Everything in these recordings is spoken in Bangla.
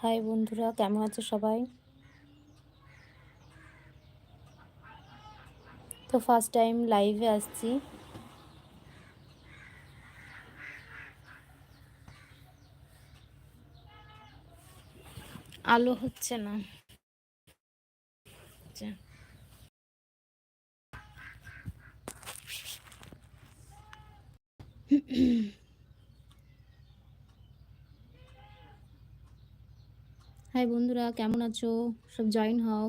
হাই বন্ধুরা কেমন আছো সবাই? তো ফার্স্ট টাইম লাইভে আসছি। আলো হচ্ছে না আচ্ছা। হাই বন্ধুরা, কেমন আছো? সব জয়েন হও।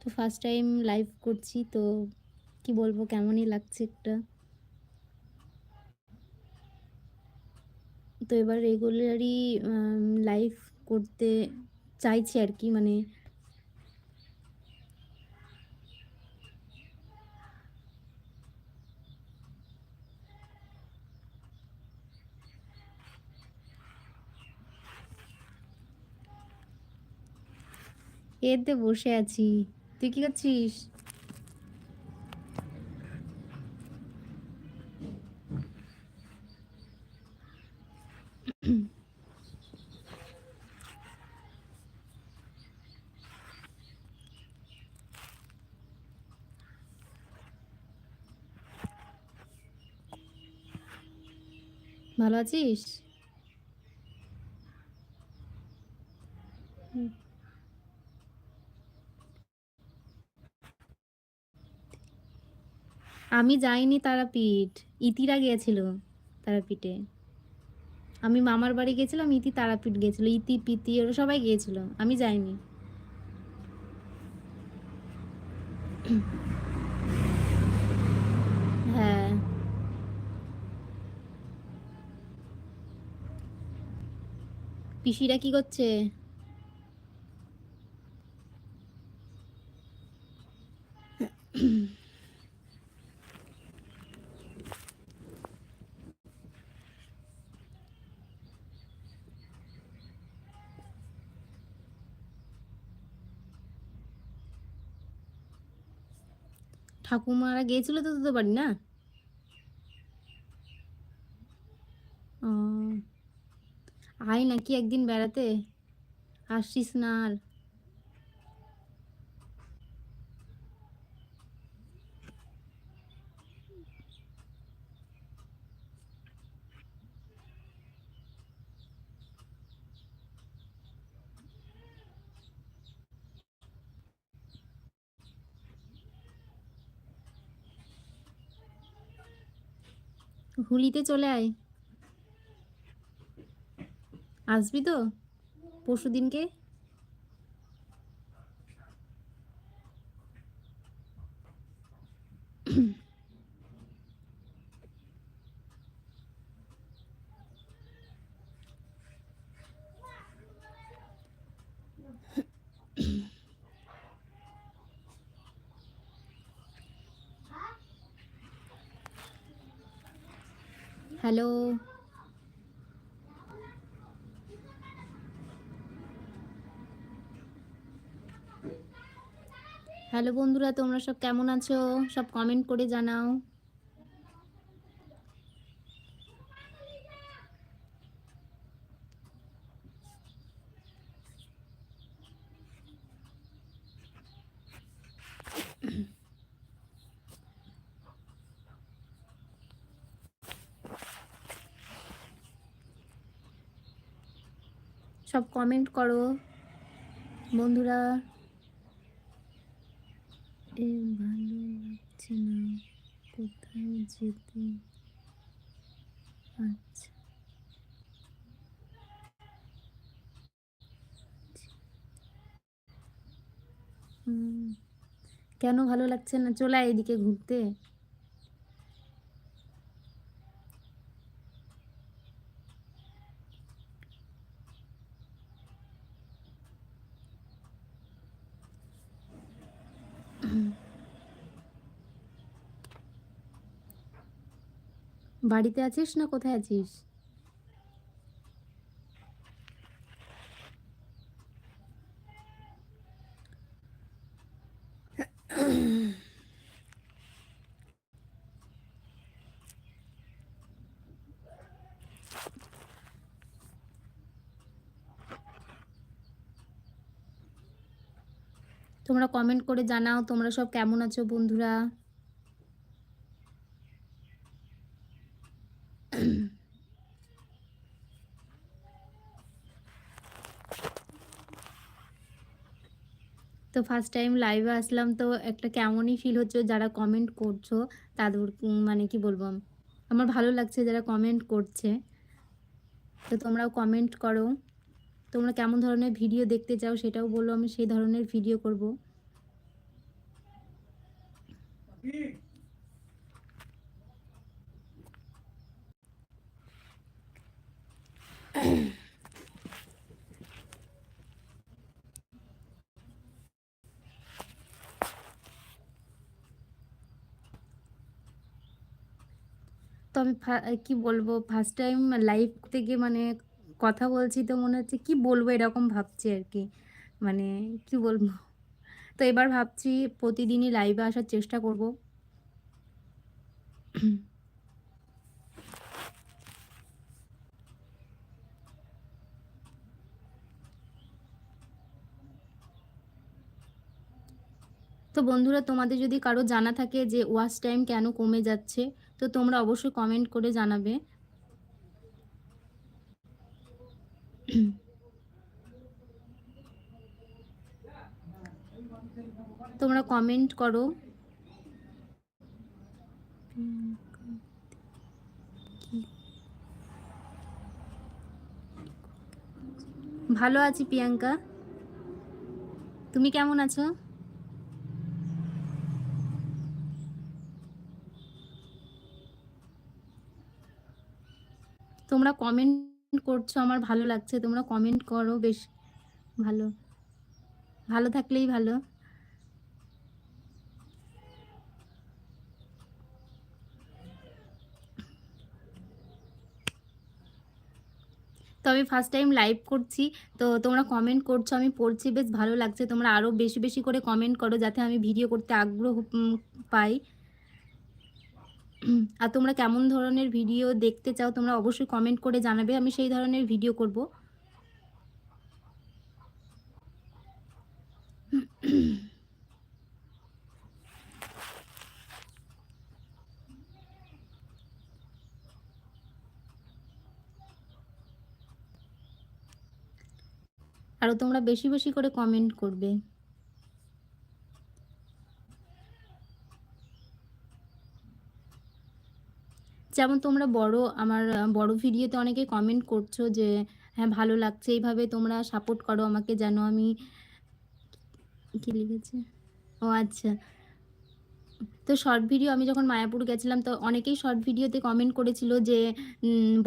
তো ফার্স্ট টাইম লাইভ করছি, তো কি বলব, কেমনই লাগছে একটা। তো এবার রেগুলারই লাইভ করতে চাইছি আর কি মানে এতে বসে আছি। তুই কি করছিস? ভালো আছিস? আমি যাইনি তারাপীঠ, ইতিরা গিয়েছিল তারাপীঠে। আমি মামার বাড়ি গেছিলাম ইতি তারাপীঠ গেছিল ইতি, পিতি ওরা সবাই গিয়েছিল, আমি যাইনি। হ্যাঁ। পিসিরা কি করছে? ঠাকুমারা গিয়েছিল তো তোদের বাড়ি না? আয় নাকি একদিন বেড়াতে? আসছিস না আর। হুলিতে চলে আয়। আসবি তো? পরশু দিনকে হ্যালো। হ্যালো বন্ধুরা তোমরা সব কেমন আছো? সব কমেন্ট করে জানাও। সব কমেন্ট করো। বন্ধুরা ভালো লাগছে না। কোথায় যেতে? আচ্ছা। কেন ভালো লাগছে না? চলে এদিকে ঘুরতে। বাড়িতে আছিস না কোথায় আছিস? তোমরা কমেন্ট করে জানাও তোমরা সব কেমন আছো বন্ধুরা? তো ফার্স্ট টাইম লাইভে আসলাম, তো একটা কেমনই ফিল হচ্ছে যারা কমেন্ট করছ তাদের মানে কি বলব, আমার ভালো লাগছে যারা কমেন্ট করছে। তো তোমরাও কমেন্ট করো। তোমরা কেমন ধরনের ভিডিও দেখতে চাও সেটাও বলো, আমি সেই ধরনের ভিডিও করব। আমি ফা- কি বলব? ফার্স্ট টাইম লাইভ থেকে মানে কথা বলছি তো মনে হচ্ছে কি বলব এরকম ভাবছি আর কি। মানে কি বলব? তো এবার ভাবছি প্রতিদিনই লাইভে আসার চেষ্টা করব। তো বন্ধুরা, তোমাদের যদি কারও জানা থাকে যে ওয়াচ টাইম কেন কমে যাচ্ছে তো তোমরা অবশ্যই কমেন্ট করে জানাবে। তোমরা কমেন্ট করো। ভালো আছি প্রিয়াঙ্কা। তুমি কেমন আছো? তোমরা কমেন্ট করছ, আমার ভালো লাগছে। তোমরা কমেন্ট করো, বেশ ভালো। ভালো থাকলেই ভালো। তো আমি ফার্স্ট টাইম লাইভ করছি, তো তোমরা কমেন্ট করছ, আমি পড়ছি, বেশ ভালো লাগছে। তোমরা আরও বেশি বেশি করে কমেন্ট করো, যাতে আমি ভিডিও করতে আগ্রহ পাই। আর তোমরা কেমন ধরনের ভিডিও দেখতে চাও, তোমরা অবশ্যই কমেন্ট করে জানাবে, আমি সেই ধরনের ভিডিও করব। আরও তোমরা বেশি বেশি করে কমেন্ট করবে। যেমন তোমরা বড়, আমার বড় ভিডিওতে অনেকে কমেন্ট করছ যে হ্যাঁ ভালো লাগছে, এইভাবে তোমরা সাপোর্ট করো আমাকে যেন আমি কি লিখেছে? ও আচ্ছা। তো শর্ট ভিডিও আমি যখন মায়াপুর গেছিলাম, তো অনেকেই শর্ট ভিডিওতে কমেন্ট করেছিল যে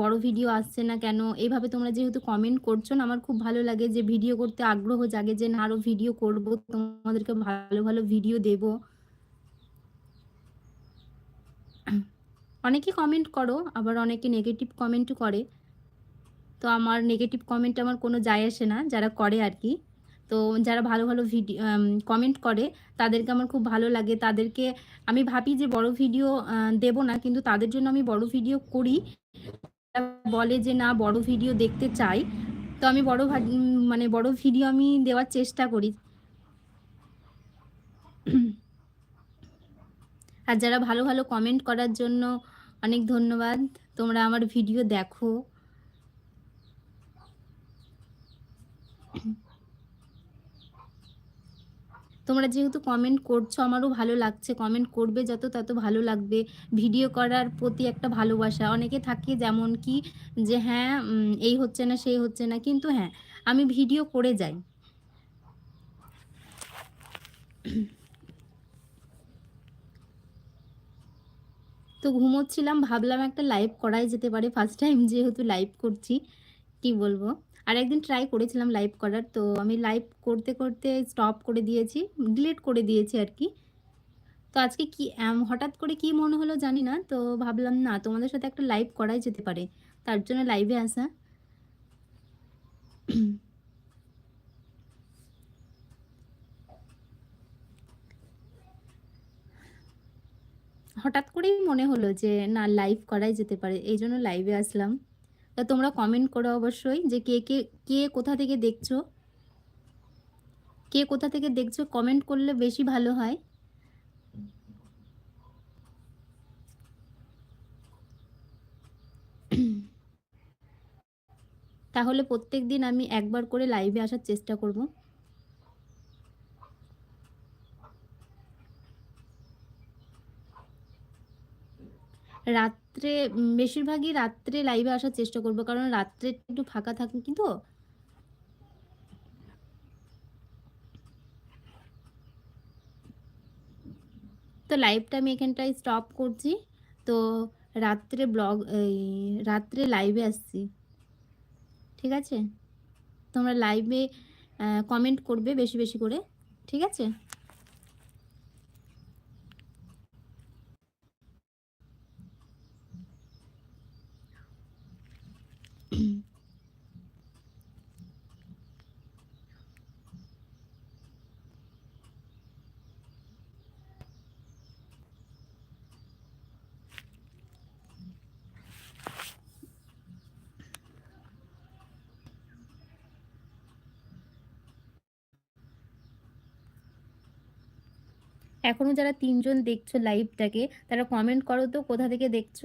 বড় ভিডিও আসছে না কেন? এইভাবে তোমরা যেহেতু কমেন্ট করছ না, আমার খুব ভালো লাগে যে ভিডিও করতে আগ্রহ জাগে যে, না আরও ভিডিও করব, তোমাদেরকে ভালো ভালো ভিডিও দেব। অনেকে কমেন্ট করো, আবার অনেকে নেগেটিভ কমেন্টও করে। তো আমার নেগেটিভ কমেন্ট আমার কোনো যায় আসে না, যারা করে আর কি তো যারা ভালো ভালো ভিডিও কমেন্ট করে, তাদেরকে আমার খুব ভালো লাগে। তাদেরকে আমি ভাবি যে বড় ভিডিও দেব না, কিন্তু তাদের জন্য আমি বড় ভিডিও করি। বলে যে না, বড় ভিডিও দেখতে চাই। তো আমি বড় মানে বড় ভিডিও আমি দেওয়ার চেষ্টা করি। আর যারা ভালো ভালো কমেন্ট করার জন্য অনেক ধন্যবাদ। তোমরা আমার ভিডিও দেখো। তোমরা যেহেতু কমেন্ট করছ, আমারও ভালো লাগছে। কমেন্ট করবে যত, তত ভালো লাগবে। ভিডিও করার প্রতি একটা ভালোবাসা। অনেকে থাকে যেমন কি যে হ্যাঁ এই হচ্ছে না, সেই হচ্ছে না। কিন্তু হ্যাঁ আমি ভিডিও করে যাই। তো ঘুমোচ্ছিলাম, ভাবলাম একটা লাইভ করাই যেতে পারে। ফার্স্ট টাইম যেহেতু লাইভ করছি, কি বলব? আর একদিন ট্রাই করেছিলাম লাইভ করার, তো আমি লাইভ করতে করতে স্টপ করে দিয়েছি ডিলিট করে দিয়েছি আর কি। তো আজকে কি হঠাৎ করে কি মনে হলো জানি না, তো ভাবলাম না, তোমাদের সাথে একটা লাইভ করাই যেতে পারে। তার জন্য লাইভে আসা। হঠাৎ করেই মনে হলো যে, না লাইভ করাই যেতে পারে। এই জন্য লাইভে আসলাম। তা তোমরা কমেন্ট করো অবশ্যই যে, কে কে কে কোথা থেকে দেখছ? কে কোথা থেকে দেখছ? কমেন্ট করলে বেশি ভালো হয়। তাহলে প্রত্যেক দিন আমি একবার করে লাইভে আসার চেষ্টা করব। রাত্রে বেশিরভাগই রাত্রে লাইভে আসার চেষ্টা করব। কারণ রাত্রে একটু ফাঁকা থাকে কিন্তু। তো লাইভটা আমি এখানটায় স্টপ করছি। তো রাত্রে ব্লগ এই, রাত্রে লাইভে আসছি। ঠিক আছে? তোমরা লাইভে কমেন্ট করবে বেশি বেশি করে। ঠিক আছে? এখনও যারা তিনজন দেখছ লাইভটাকে তারা কমেন্ট করো তো কোথা থেকে দেখছ?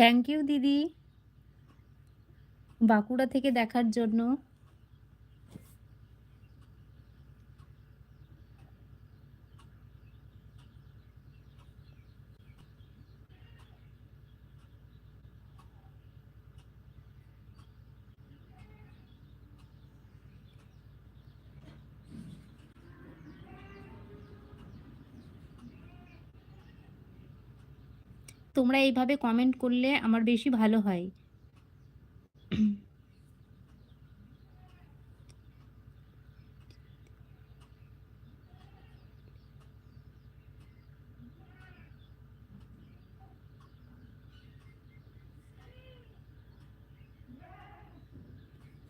থ্যাংক ইউ দিদি। বাঁকুড়া থেকে দেখার জন্য। তোমরা এইভাবে কমেন্ট করলে আমার বেশি ভালো হয়।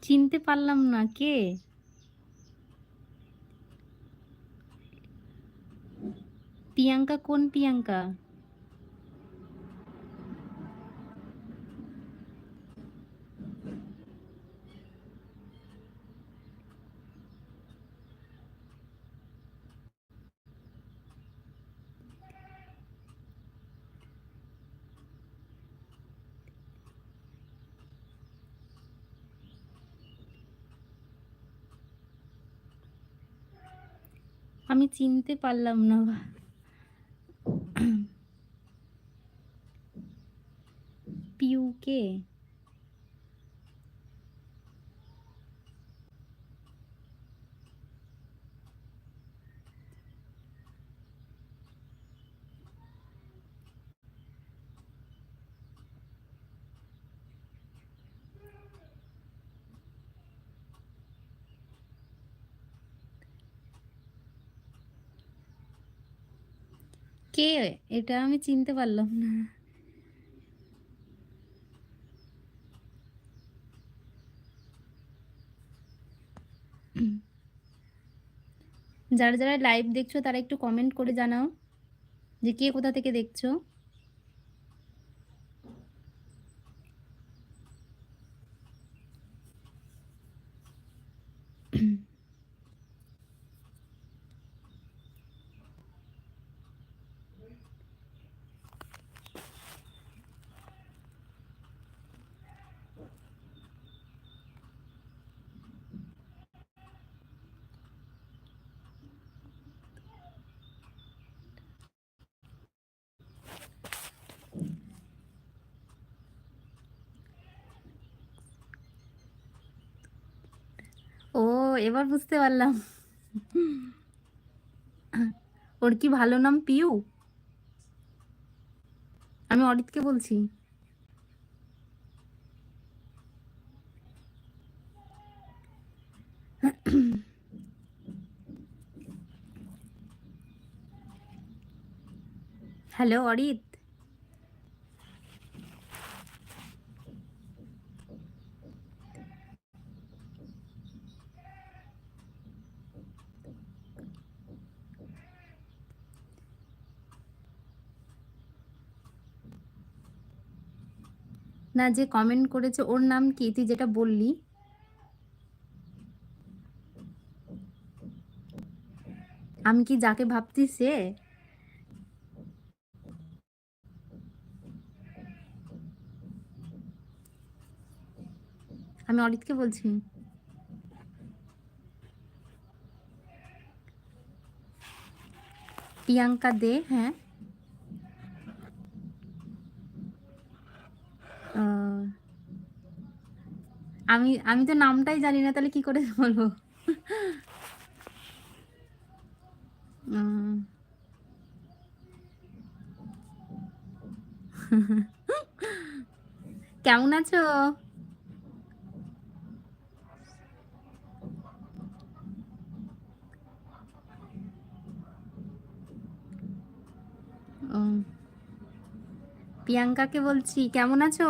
চিনতে পারলাম না, কে? প্রিয়াঙ্কা কোন প্রিয়াঙ্কা? আমি চিনতে পারলাম না। পিউকে? কে? এটা আমি চিনতে পারলাম না। যারা যারা লাইভ দেখছ, তারা একটু কমেন্ট করে জানাও যে কে কোথা থেকে দেখছ। ও এবার বুঝতে পারলাম। ওর কি ভালো নাম পিউ? আমি অরিতকে বলছি। হ্যালো অরিত। না যে কমেন্ট করেছে, ওর নাম কি? তুই যেটা বললি। আমি কি যাকে ভাবছি সে আমি অরিতকে বলছি। প্রিয়াঙ্কা দে হ্যাঁ। আমি আমি তো নামটাই জানি না তাহলে কি করে বলব? কেমন আছো? প্রিয়াঙ্কাকে বলছি, কেমন আছো?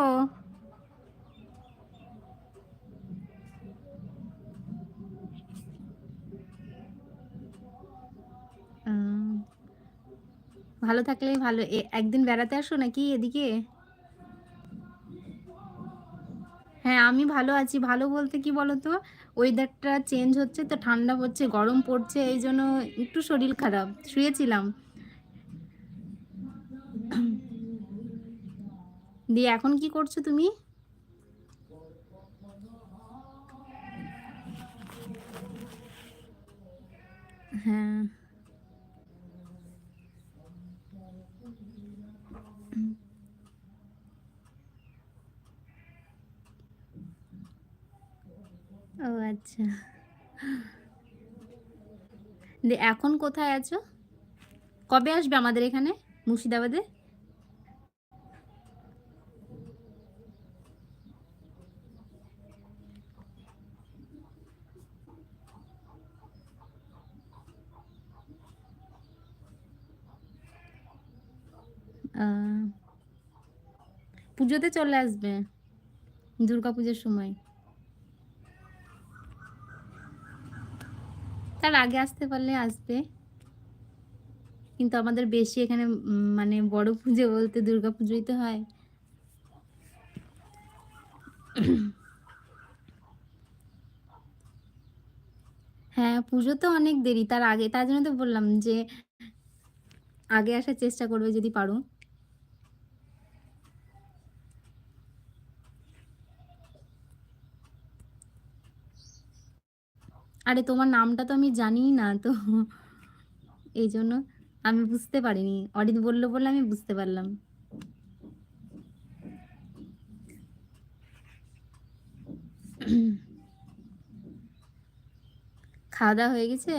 ভালো থাকলে ভালো। একদিন বেড়াতে আসো নাকি এদিকে? হ্যাঁ আমি ভালো আছি। ভালো বলতে কি বলতো? ওয়েদারটা চেঞ্জ হচ্ছে, তো ঠান্ডা পড়ছে, গরম পড়ছে, এই জন্য একটু শরীর খারাপ। শুয়েছিলাম। দিয়ে এখন কি করছ তুমি? হ্যাঁ। ও আচ্ছা। দিয়ে এখন কোথায় আছো? কবে আসবে আমাদের এখানে মুর্শিদাবাদে? পুজোতে চলে আসবে দুর্গা পুজোর সময়। তার আগে আসতে পারলে আসবে। কিন্তু আমাদের বেশি এখানে মানে বড় পুজো বলতে দুর্গা পুজোই তো হয়। হ্যাঁ পুজো তো অনেক দেরি। তার আগে, তার জন্য তো বললাম যে, আগে আসার চেষ্টা করবে যদি পারো। আরে তোমার নামটা তো আমি জানি না, তো এই জন্য আমি বুঝতে পারিনি। অরিত বলল বলে আমি বুঝতে পারলাম। খাওয়া দাওয়া হয়ে গেছে?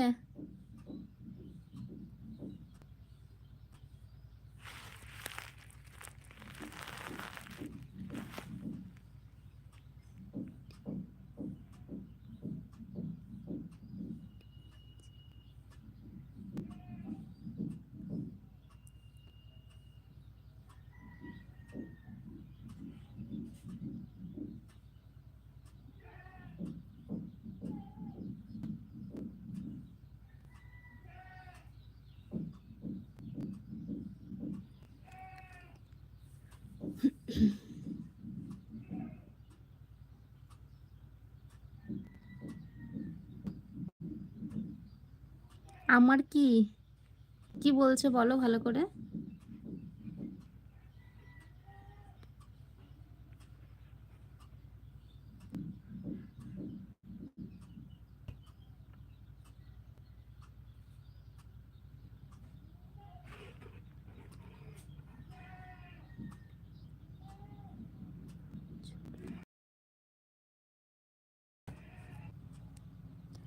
আমার কি? কি বলছে বলো ভালো করে?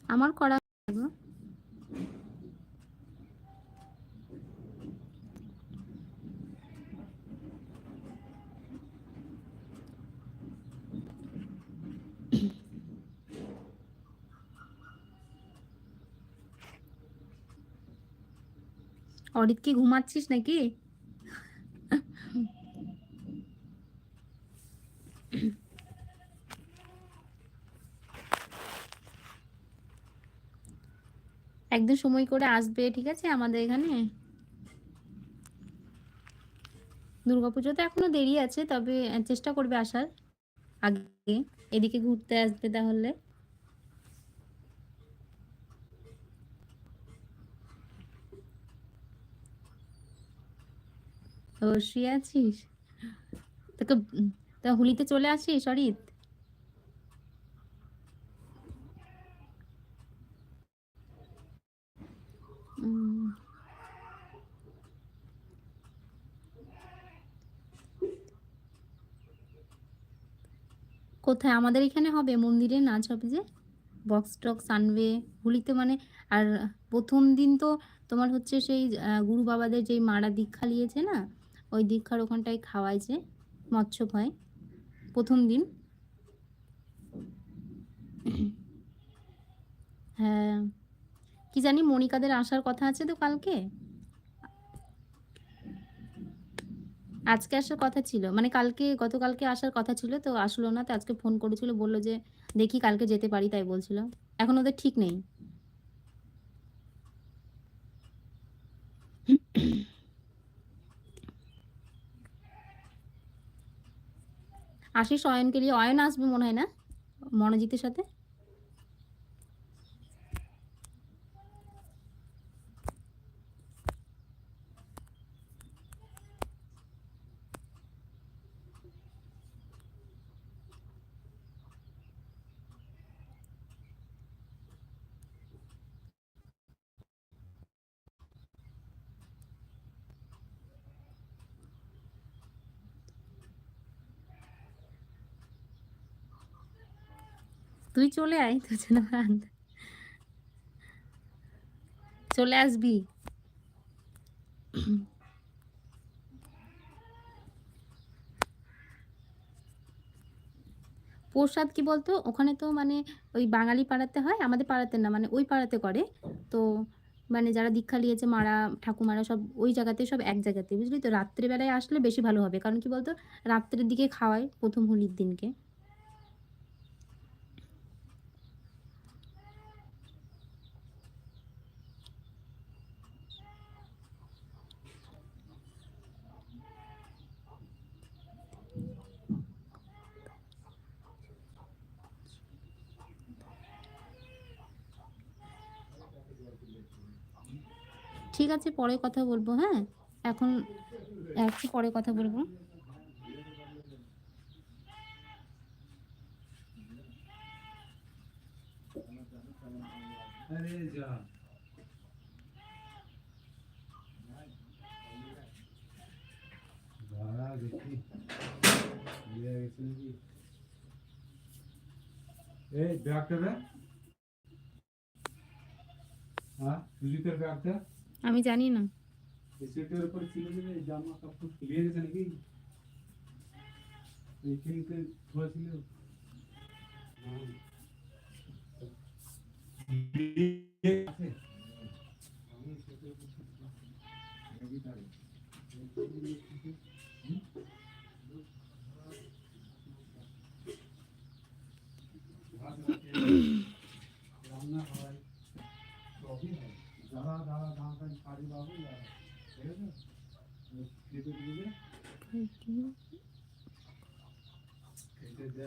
আমার করা অরিত কি ঘুমাচ্ছিস নাকি? একদিন সময় করে আসবে, ঠিক আছে, আমাদের এখানে? দুর্গাপুজোতে এখনও দেরি আছে, তবে চেষ্টা করবে আসার আগে। এদিকে ঘুরতে আসবে তাহলে। অবশ্যই আছিস? তোকে তা হোলিতে চলে আসিস, অরিত? কোথায়? আমাদের এখানে হবে, মন্দিরে নাচ হবে যে বক্স টক্স আনবে হোলিতে মানে। আর প্রথম দিন তো তোমার হচ্ছে সেই গুরু বাবাদের যেই মারা দীক্ষা নিয়েছে না, ওই দীক্ষার ওখানটায় খাওয়ায় যে মৎস্য ভয়। প্রথম দিন। হ্যাঁ। কি জানি মনিকাদের আসার কথা আছে তো কালকে? আজকে আসার কথা ছিল। মানে কালকে, গতকালকে আসার কথা ছিল তো আসলো না তো আজকে ফোন করেছিল, বলল যে দেখি কালকে যেতে পারি তাই বলছিল। এখন ওদের ঠিক নেই। আশিস, অয়নকে নিয়ে, অয়ন আসবে মনে হয় না? মনোজিতের সাথে? তুই চলে আয়, তোর জন্য চলে আসবি? প্রসাদ কি বলতো? ওখানে তো মানে ওই বাঙালি পাড়াতে হয়, আমাদের পাড়াতে না মানে ওই পাড়াতে করে। তো মানে যারা দীক্ষা নিয়েছে, মারা, ঠাকুমারা সব ওই জায়গাতে, সব এক জায়গাতে, বুঝলি? তো রাত্রেবেলায় আসলে বেশি ভালো হবে। কারণ কি বলতো? রাত্রের দিকে খাওয়ায় প্রথম হোলির দিনকে ঠিক আছে পরে কথা বলব হ্যাঁ? এখন একটু পরে কথা বলব। এই ব্যাগটা হ্যাঁ সুজিতের ব্যাগটা। আমি জানি না এই সেটের উপর ছিল যে জামা কাপড় খুলিয়ে গেছে নাকি এইখানতে ধোয়া ছিল হ্যাঁ। আছে? আমি সেটের উপর ছিল। ব্যাগই তার। হুম? ভাত রাখে, রান্না হয় সবই হয় যারা যারা ঠিক আছে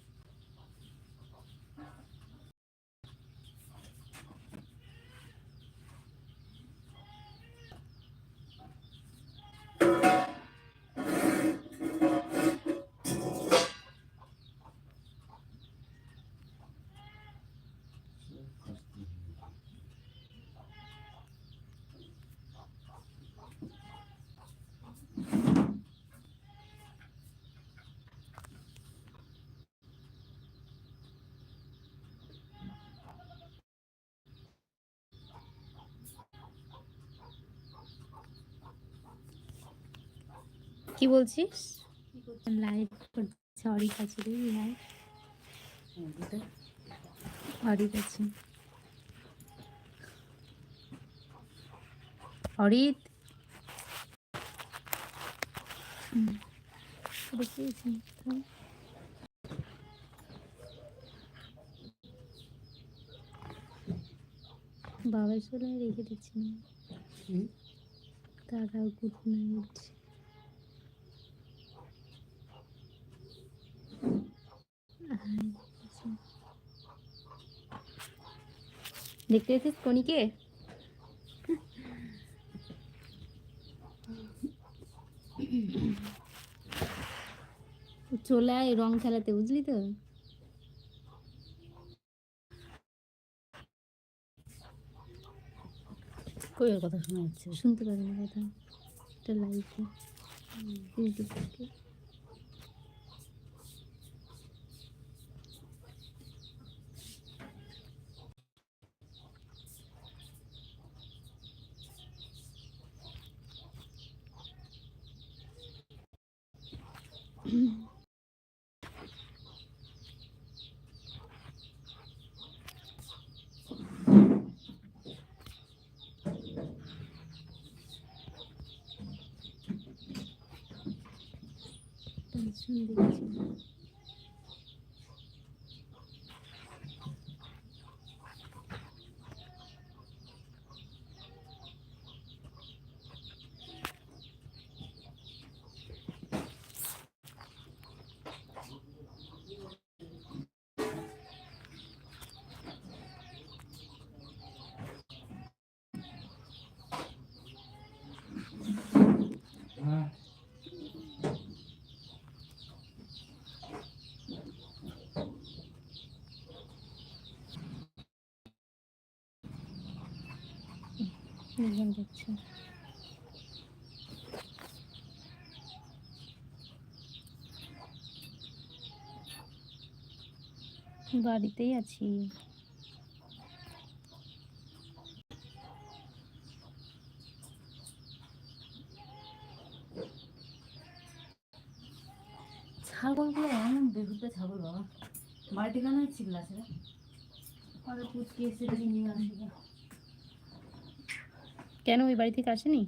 কি বলছিস? লাইভ করছে অরিক আছে রে লাইভ অরিক আছে। অরিত? দেখিয়েছি বাবার চলে রেখে দিচ্ছি? তারাও গুড নাইট দেখতে এসেছিস কনিকে চলে আয় রং খেলাতে বুঝলি তো? কইয়ের কথা শোনা যাচ্ছে? শুনতে পারি না কথা। এটা লাইভে ইউটিউব থেকে টেনশন দিচ্ছি হ্যাঁ একজন দেখছে। বাড়িতেই আছি। ছাগলগুলো এমন বেহুদা ছাগল বাবা। বাড়িতে কেন চিল্লাছে রে পরে পুচকে এসে নিয়ে আসবে। কেন ওই বাড়ি থেকে আসেনি?